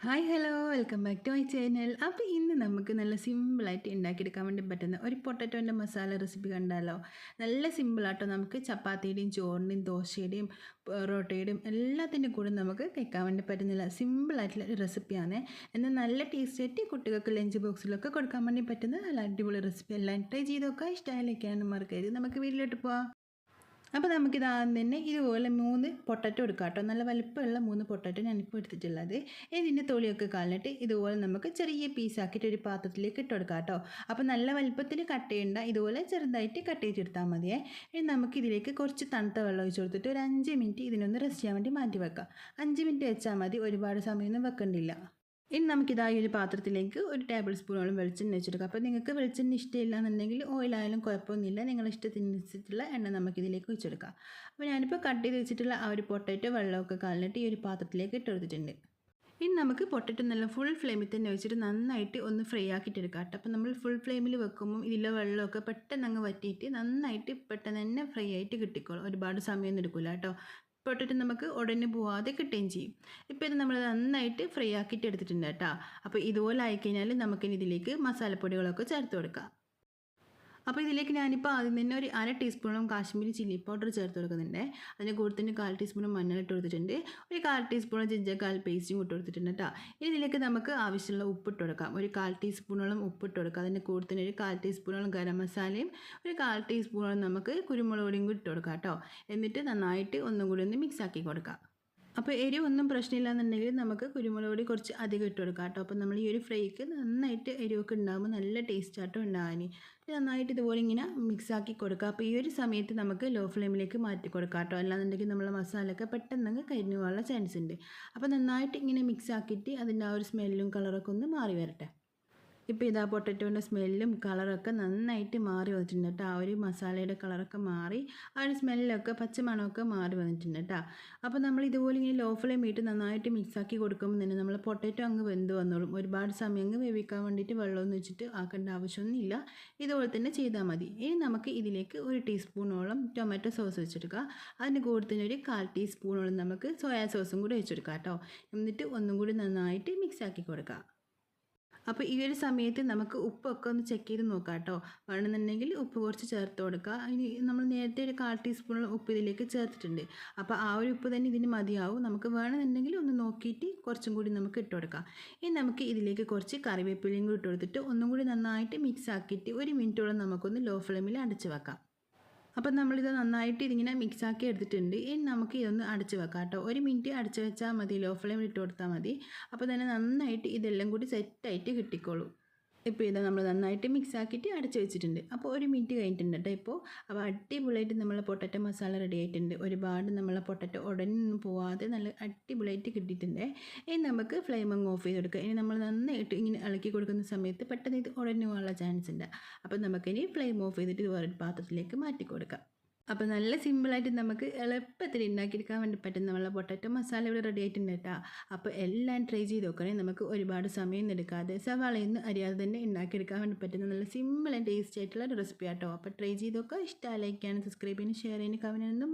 Hi hello welcome back to my channel അപ്പോൾ ഇന്ന് നമുക്ക് നല്ല സിമ്പിളായിട്ട് ഉണ്ടാക്കിയെടുക്കാൻ വേണ്ടി പറ്റുന്ന ഒരു പൊട്ടറ്റോന്റെ മസാല റെസിപ്പി കണ്ടാലോ? നല്ല സിമ്പിളാട്ടോ നമുക്ക് ചപ്പാത്തിയുടെയും ചോറിന്റെയും ദോശയുടെയും പൊറോട്ടയുടെയും എല്ലാത്തിന്റെ കൂടെ നമുക്ക് കഴിക്കാൻ വേണ്ടി പറ്റുന്നില്ല സിമ്പിളായിട്ടുള്ള ഒരു റെസിപ്പിയാണ് എന്നാൽ നല്ല ടേസ്റ്റ് ആയിട്ട് കുട്ടികൾക്ക് ലഞ്ച് ബോക്സിലൊക്കെ കൊടുക്കാൻ വേണ്ടി പറ്റുന്ന നല്ല അടിപൊളി റെസിപ്പി എല്ലാം ട്രൈ ചെയ്തൊക്കെ ഇഷ്ടമായിലേക്കാണ് മറക്കരുത്. നമുക്ക് വീട്ടിലോട്ട് പോവാം. അപ്പോൾ നമുക്കിത് ആദ്യം തന്നെ ഇതുപോലെ മൂന്ന് പൊട്ടറ്റോ എടുക്കാം കേട്ടോ. നല്ല വലിപ്പമുള്ള മൂന്ന് പൊട്ടറ്റോ ഞാനിപ്പോൾ എടുത്തിട്ടുള്ളത്. ഇതിന്റെ തൊലിയൊക്കെ കളഞ്ഞിട്ട് ഇതുപോലെ നമുക്ക് ചെറിയ പീസാക്കിയിട്ട് ഒരു പാത്രത്തിലേക്ക് ഇട്ട് കൊടുക്കാം കേട്ടോ. അപ്പോൾ നല്ല വലിപ്പത്തിൽ കട്ട് ചെയ്യേണ്ട ഇതുപോലെ ചെറുതായിട്ട് കട്ട് ചെയ്തെടുത്താൽ മതിയേ. ഇനി നമുക്ക് ഇതിലേക്ക് കുറച്ച് തണുത്ത വെള്ളം ഒഴിച്ച് കൊടുത്തിട്ട് ഒരു അഞ്ച് മിനിറ്റ് ഇതിനൊന്ന് റെസ്റ്റ് ചെയ്യാൻ വേണ്ടി മാറ്റി വെക്കാം. അഞ്ച് മിനിറ്റ് വെച്ചാൽ മതി. ഒരുപാട് സമയമൊന്നും വെക്കേണ്ടില്ല. ഇനി നമുക്കിതായി ഒരു പാത്രത്തിലേക്ക് ഒരു ടേബിൾ സ്പൂണോളം വെളിച്ചെണ്ണ വെച്ചെടുക്കാം. അപ്പോൾ നിങ്ങൾക്ക് വെളിച്ചെണ്ണ ഇഷ്ടമില്ല എന്നുണ്ടെങ്കിൽ ഓയിലായാലും കുഴപ്പമൊന്നുമില്ല. നിങ്ങളുടെ ഇഷ്ടത്തിനനുസരിച്ചുള്ള എണ്ണ നമുക്കിതിലേക്ക് വെച്ചെടുക്കാം അപ്പോൾ ഞാനിപ്പോൾ കട്ട് ചെയ്ത് വെച്ചിട്ടുള്ള ആ ഒരു പൊട്ടറ്റോ വെള്ളമൊക്കെ കളഞ്ഞിട്ട് ഈ ഒരു പാത്രത്തിലേക്ക് ഇട്ട് കൊടുത്തിട്ടുണ്ട്. ഇനി നമുക്ക് പൊട്ടറ്റോ നല്ല ഫുൾ ഫ്ലെയിമിൽ തന്നെ വെച്ചിട്ട് നന്നായിട്ട് ഒന്ന് ഫ്രൈ ആക്കിയിട്ട് എടുക്കാം കേട്ടോ. അപ്പോൾ നമ്മൾ ഫുൾ ഫ്ലെയിമിൽ വെക്കുമ്പോൾ ഇതിലെ വെള്ളമൊക്കെ പെട്ടെന്ന് അങ്ങ് വറ്റിയിട്ട് നന്നായിട്ട് പെട്ടെന്ന് തന്നെ ഫ്രൈ ആയിട്ട് കിട്ടിക്കോളും. ഒരുപാട് സമയമൊന്നും എടുക്കില്ല കേട്ടോ. പൊട്ടിട്ട് നമുക്ക് ഉടനെ പോവാതെ കിട്ടുകയും ചെയ്യും. ഇപ്പോൾ ഇത് നമ്മൾ നന്നായിട്ട് ഫ്രൈ ആക്കിയിട്ട് എടുത്തിട്ടുണ്ട് കേട്ടോ. അപ്പോൾ ഇതുപോലെ ആയിക്കഴിഞ്ഞാൽ നമുക്കിനി ഇതിലേക്ക് മസാലപ്പൊടികളൊക്കെ ചേർത്ത് കൊടുക്കാം. അപ്പോൾ ഇതിലേക്ക് ഞാനിപ്പോൾ ആദ്യം തന്നെ ഒരു അര ടീസ്പൂണും കാശ്മീരി ചില്ലി പൗഡർ ചേർത്ത് കൊടുക്കുന്നുണ്ട്. അതിന്റെ കൂടെ തന്നെ കാൽ ടീസ്പൂണും മഞ്ഞൾ ഇട്ട് കൊടുത്തിട്ടുണ്ട്. ഒരു കാൽ ടീസ്പൂണും ജിഞ്ചർ കാൽ പേസ്റ്റും ഇട്ട് കൊടുത്തിട്ടുണ്ട് കേട്ടോ ഇതിലേക്ക് നമുക്ക് ആവശ്യമുള്ള ഉപ്പ് ഇട്ട് കൊടുക്കാം. ഒരു കാൽ ടീസ്പൂണോളം ഉപ്പ് ഇട്ട് കൊടുക്കാം. അതിന്റെ കൂടെ തന്നെ ഒരു കാൽ ടീസ്പൂണോളം ഗരം മസാലയും ഒരു കാൽ ടീസ്പൂണോളം നമുക്ക് കുരുമുളക് പൊടിയും കൂടി ഇട്ട് കൊടുക്കാം കേട്ടോ എന്നിട്ട് നന്നായിട്ട് ഒന്നും കൂടി ഒന്ന് മിക്സ് ആക്കി കൊടുക്കാം. അപ്പോൾ എരിവൊന്നും പ്രശ്നമില്ലാന്നുണ്ടെങ്കിൽ നമുക്ക് കുരുമുളക് പൊടി കുറച്ച് അധികം ഇട്ട് കൊടുക്കാം കേട്ടോ. അപ്പോൾ നമ്മൾ ഈ ഒരു ഫ്രൈക്ക് നന്നായിട്ട് എരിവൊക്കെ ഉണ്ടാകുമ്പോൾ നല്ല ടേസ്റ്റ് ആയിട്ടും ഉണ്ടാകാൻ നന്നായിട്ട് ഇതുപോലെ ഇങ്ങനെ മിക്സ് ആക്കി കൊടുക്കുക അപ്പോൾ ഈ ഒരു സമയത്ത് നമുക്ക് ലോ ഫ്ലെയിമിലേക്ക് മാറ്റി കൊടുക്കാം കേട്ടോ. അല്ലാന്നുണ്ടെങ്കിൽ നമ്മളെ മസാലയൊക്കെ പെട്ടെന്ന് കരിഞ്ഞു പോകാനുള്ള ചാൻസ് ഉണ്ട്. അപ്പോൾ നന്നായിട്ട് ഇങ്ങനെ മിക്സ് ആക്കിയിട്ട് അതിന്റെ ആ ഒരു സ്മെല്ലും കളറൊക്കെ ഒന്ന് മാറി വരട്ടെ. ഇപ്പോൾ ഇതാ പൊട്ടറ്റോന്റെ സ്മെല്ലും കളറൊക്കെ നന്നായിട്ട് മാറി വന്നിട്ടുണ്ട് കേട്ടോ. ആ ഒരു മസാലയുടെ കളറൊക്കെ മാറി ആ ഒരു സ്മെല്ലൊക്കെ പച്ചമണമൊക്കെ മാറി വന്നിട്ടുണ്ട് കേട്ടോ. അപ്പോൾ നമ്മൾ ഇതുപോലെ ഇങ്ങനെ ലോ ഫ്ലെയിം ഇട്ട് നന്നായിട്ട് മിക്സാക്കി കൊടുക്കുമ്പോൾ തന്നെ നമ്മൾ പൊട്ടറ്റോ അങ്ങ് വെന്ത് വന്നോളും. ഒരുപാട് സമയം അങ്ങ് വേവിക്കാൻ വേണ്ടിയിട്ട് വെള്ളമൊന്നും വെച്ചിട്ട് ആക്കേണ്ട ആവശ്യമൊന്നുമില്ല. ഇതുപോലെ തന്നെ ചെയ്താൽ മതി. ഇനി നമുക്ക് ഇതിലേക്ക് ഒരു ടീസ്പൂണോളം ടൊമാറ്റോ സോസ് വെച്ചെടുക്കുക അതിന്റെ കൂടെ തന്നെ ഒരു കാൽ ടീസ്പൂണോളം നമുക്ക് സോയാ സോസും കൂടി വെച്ചെടുക്കാം കേട്ടോ. എന്നിട്ട് ഒന്നും കൂടി നന്നായിട്ട് മിക്സാക്കി കൊടുക്കുക അപ്പോൾ ഈ ഒരു സമയത്ത് നമുക്ക് ഉപ്പൊക്കെ ഒന്ന് ചെക്ക് ചെയ്ത് നോക്കാം കേട്ടോ വേണമെന്നുണ്ടെങ്കിൽ ഉപ്പ് കുറച്ച് ചേർത്ത് കൊടുക്കുക ഇനി നമ്മൾ നേരത്തെ ഒരു കാൽ ടീസ്പൂൺ ഉപ്പ് ഇതിലേക്ക് ചേർത്തിട്ടുണ്ട്. അപ്പോൾ ആ ഒരു ഉപ്പ് തന്നെ ഇതിന് മതിയാവും. നമുക്ക് വേണമെന്നുണ്ടെങ്കിൽ ഒന്ന് നോക്കിയിട്ട് കുറച്ചും കൂടി നമുക്ക് ഇട്ട് കൊടുക്കാം. ഇനി നമുക്ക് ഇതിലേക്ക് കുറച്ച് കറിവേപ്പിലയും കൂടി ഇട്ട് കൊടുത്തിട്ട് ഒന്നും കൂടി നന്നായിട്ട് മിക്സ് ആക്കിയിട്ട് ഒരു മിനിറ്റോളം നമുക്കൊന്ന് ലോ ഫ്ലെയിമിൽ അടച്ച് വെക്കാം. അപ്പം നമ്മളിത് നന്നായിട്ട് ഇതിങ്ങനെ മിക്സാക്കി എടുത്തിട്ടുണ്ട്. ഇനി നമുക്ക് ഇതൊന്ന് അടച്ച് വെക്കാം കേട്ടോ. ഒരു മിനിറ്റ് അടച്ച് വെച്ചാൽ മതി. ലോ ഫ്ലെയിമിൽ ഇട്ട് കൊടുത്താൽ മതി. അപ്പോൾ തന്നെ നന്നായിട്ട് ഇതെല്ലാം കൂടി സെറ്റായിട്ട് കിട്ടിക്കോളൂ. ഇപ്പോൾ ഇത് നമ്മൾ നന്നായിട്ട് മിക്സ് ആക്കിയിട്ട് അടച്ച് വെച്ചിട്ടുണ്ട്. അപ്പോൾ ഒരു മിനിറ്റ് കഴിഞ്ഞിട്ടുണ്ട് കേട്ടോ ഇപ്പോൾ അപ്പോൾ അടിപൊളിയായിട്ട് നമ്മളെ പൊട്ടറ്റോ മസാല റെഡി ആയിട്ടുണ്ട്. ഒരുപാട് നമ്മളെ പൊട്ടറ്റോ ഉടനൊന്നും പോവാതെ നല്ല അടിപൊളിയായിട്ട് കിട്ടിയിട്ടുണ്ട്. ഇനി നമുക്ക് ഫ്ലെയിം അങ്ങ് ഓഫ് ചെയ്ത് കൊടുക്കുക ഇനി നമ്മൾ നന്നായിട്ട് ഇങ്ങനെ ഇളക്കി കൊടുക്കുന്ന സമയത്ത് പെട്ടെന്ന് ഇത് ഉടനെ പോകാനുള്ള ചാൻസ് ഉണ്ട്. അപ്പോൾ നമുക്കിനി ഫ്ലെയിം ഓഫ് ചെയ്തിട്ട് വേറൊരു പാത്രത്തിലേക്ക് മാറ്റി കൊടുക്കാം. അപ്പോൾ നല്ല സിമ്പിളായിട്ട് നമുക്ക് എളുപ്പത്തിൽ ഉണ്ടാക്കിയെടുക്കാൻ വേണ്ടി പറ്റുന്ന നമ്മളെ പൊട്ടറ്റോ മസാല ഇവിടെ റെഡി ആയിട്ടുണ്ട് കേട്ടോ അപ്പോൾ എല്ലാം ട്രൈ ചെയ്ത് നോക്കണേ. നമുക്ക് ഒരുപാട് സമയം എടുക്കാതെ സവാളയൊന്നും അറിയാതെ തന്നെ ഉണ്ടാക്കിയെടുക്കാൻ വേണ്ടി പറ്റുന്ന നല്ല സിമ്പിൾ ആൻഡ് ടേസ്റ്റി ആയിട്ടുള്ള റെസിപ്പി ആട്ടോ അപ്പോൾ ട്രൈ ചെയ്ത് നോക്കുക. ഇഷ്ടമായി ലൈക്ക് ചെയ്യാനും സബ്സ്ക്രൈബ് ചെയ്യാനും ഷെയർ ചെയ്യാനും കമന്റ്